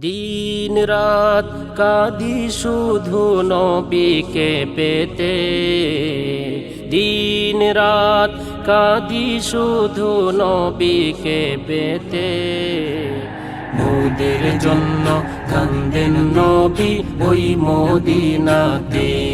দিন রাত কাদি শুধু নবীকে পেতে। দিন রাত কাদি শুধু নবীকে পেতে। মোদের জন্য কান্দেন নবী ওই মদিনাতে।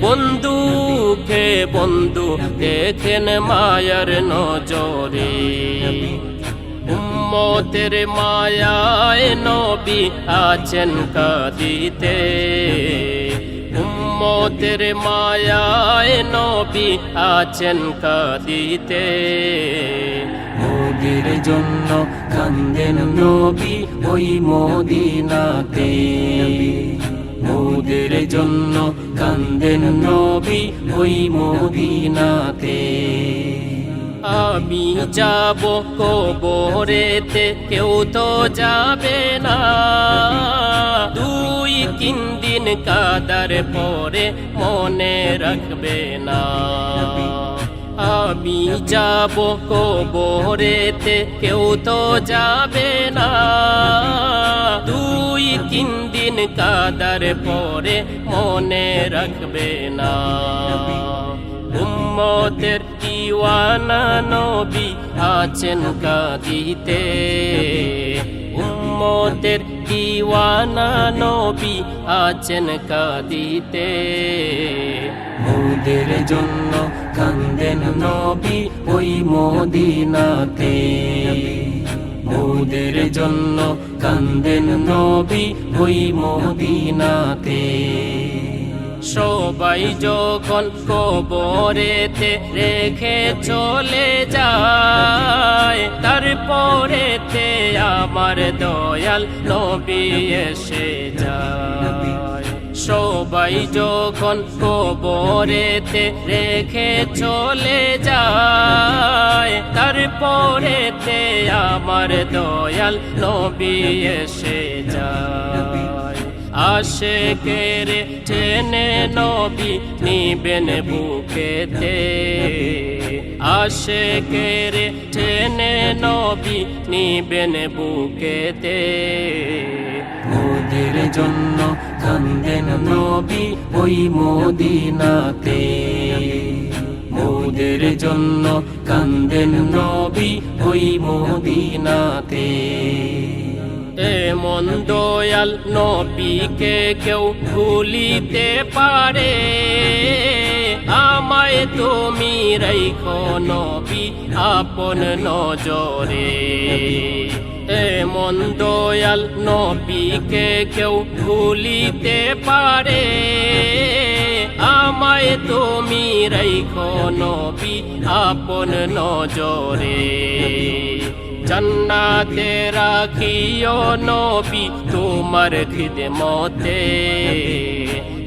বন্ধুকে বন্ধু, দেখেন মায়ার নজরে। উম্মতের মায়ায় নবী আছেন কাদিতে। উম্মতের মায়ায় নবী আছেন কাদিতে। মোদের জন্য কান্দেন নবী ওই মদিনাতে। মোদের জন্য কান্দেন নবী ওই মদিনাতে। আমি যাব কবরেতে, কেউ তো যাবে না। দুই তিন দিন কাদার পরে মনে রাখবে না। আমি যাব কবরেতে, কেউ তো যাবে কাদার পরে মনে রাখবে না। উম্মতের দিওয়ানা নবী আছেন কাদিতে। উম্মতের দিওয়ানা নবী আছেন কাদিতে। মোদের জন্য কান্দেন নবী ওই মদিনাতে। মোদের জন্য কান্দেন নবী ওই মদিনাতে। সবাই যখন কবরেতে রেখে চলে যায়, তারপরেতে আমার দয়াল নবী এসে যায় সবাই যখন কবরেতে রেখে চলে যায় তারপরেতে আমার দয়াল নবী এসে যায়। আসে কেরে টেনে নবী নিবেন বুকেতে আসে কেরে টেনে নবী নিবেন বুকেতে মোদের জন্য কান্দেন নবী ওই মদিনাতে। মোদের জন্য কান্দেন নবী ওই মদিনাতে। এমন দয়াল নবীকে কেউ ভুলিতে পারে। আমায় তুমি রেখো নবী আপন নজরে। এমন দয়াল নবীকে কেউ ভুলিতে পারে। আমায় তুমি রেখো নবী আপন নজরে। জন্নাতে রাখিও নবী তোমার খিদমতে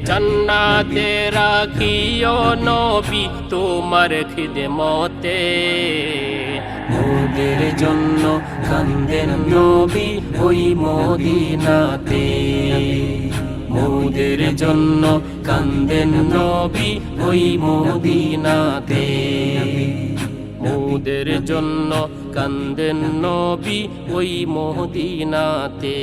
জন্নাতে রাখিও নবী তোমার খিদমতে মোদের জন্য কান্দেন নবী ওই মদিনাতে মোদের জন্য কান্দেন নবী ওই মদিনাতে মোদের জন্য কান্দেন নবী ওই মদিনাতে।